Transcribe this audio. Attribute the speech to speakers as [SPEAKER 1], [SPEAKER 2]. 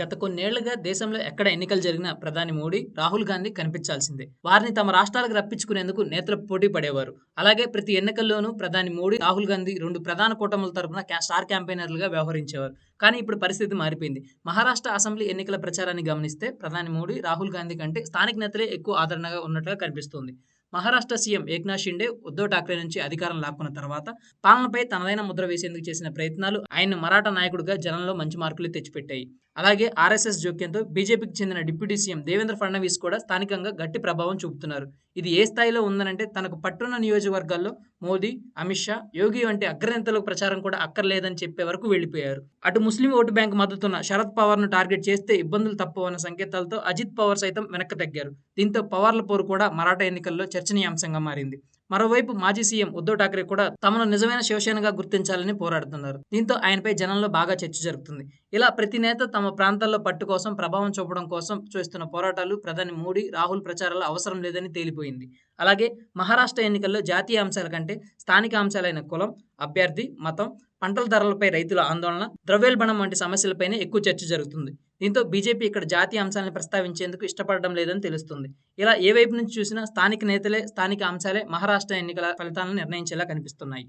[SPEAKER 1] గత కొన్నేళ్ళుగా దేశంలో ఎక్కడ ఎన్నికలు జరిగినా ప్రధాని మోడీ రాహుల్ గాంధీ కనిపించాల్సిందే. వారిని తమ రాష్ట్రాలకు రప్పించుకునేందుకు నేతలు పోటీ పడేవారు. అలాగే ప్రతి ఎన్నికల్లోనూ ప్రధాని మోడీ రాహుల్ గాంధీ రెండు ప్రధాన కూటముల తరపున స్టార్ క్యాంపెయినర్లుగా వ్యవహరించేవారు. కానీ ఇప్పుడు పరిస్థితి మారిపోయింది. మహారాష్ట్ర అసెంబ్లీ ఎన్నికల ప్రచారాన్ని గమనిస్తే ప్రధాని మోడీ రాహుల్ గాంధీ కంటే స్థానిక నేతలే ఎక్కువ ఆదరణగా ఉన్నట్టుగా కనిపిస్తోంది. మహారాష్ట్ర సీఎం ఏక్నాథ్ షిండే ఉద్ధవ్ ఠాక్రే నుంచి అధికారం లాక్కున్న తర్వాత పాలనపై తనదైన ముద్ర వేసేందుకు చేసిన ప్రయత్నాలు ఆయన్ను మరాఠా నాయకుడిగా జనంలో మంచి మార్కులు తెచ్చిపెట్టాయి. అలాగే ఆర్ఎస్ఎస్ జోక్యంతో బీజేపీకి చెందిన డిప్యూటీ సీఎం దేవేంద్ర ఫడ్నవీస్ కూడా స్థానికంగా గట్టి ప్రభావం చూపుతున్నారు. ఇది ఏ స్థాయిలో ఉందనంటే తనకు పట్టున్న నియోజకవర్గాల్లో మోదీ అమిత్ షా యోగి వంటి అగ్రనేతలకు ప్రచారం కూడా అక్కర్లేదని చెప్పే వరకు వెళ్ళిపోయారు అటు ముస్లిం ఓటు బ్యాంక్ మద్దతున్న శరద్ పవార్ను టార్గెట్ చేస్తే ఇబ్బందులు తప్పవన్న సంకేతాలతో అజిత్ పవార్ సైతం వెనక్కి తగ్గారు. దీంతో పవార్ల పోరు కూడా మరాఠా ఎన్నికల్లో చర్చనీయాంశంగా మారింది. మరోవైపు మాజీ సీఎం ఉద్ధవ్ ఠాక్రే కూడా తమను నిజమైన శివసేనగా గుర్తించాలని పోరాడుతున్నారు. దీంతో ఆయనపై జనంలో బాగా చర్చ జరుగుతుంది. ఇలా ప్రతి నేత తమ ప్రాంతాల్లో పట్టు కోసం ప్రభావం చూపడం కోసం చేస్తున్న పోరాటాలు ప్రధాని మోడీ రాహుల్ ప్రచారాలు అవసరం లేదని తేలిపోయింది. అలాగే మహారాష్ట్ర ఎన్నికల్లో జాతీయ అంశాల కంటే స్థానిక అంశాలైన కులం అభ్యర్థి మతం పంటల ధరలపై రైతుల ఆందోళన ద్రవ్యోల్బణం వంటి సమస్యలపైనే ఎక్కువ చర్చ జరుగుతుంది. దీంతో బీజేపీ ఇక్కడ జాతీయ అంశాలను ప్రస్తావించేందుకు ఇష్టపడడం లేదని తెలుస్తుంది. ఇలా ఏ వైపు నుంచి చూసినా స్థానిక నేతలే స్థానిక అంశాలే మహారాష్ట్ర ఎన్నికల ఫలితాలను నిర్ణయించేలా కనిపిస్తున్నాయి.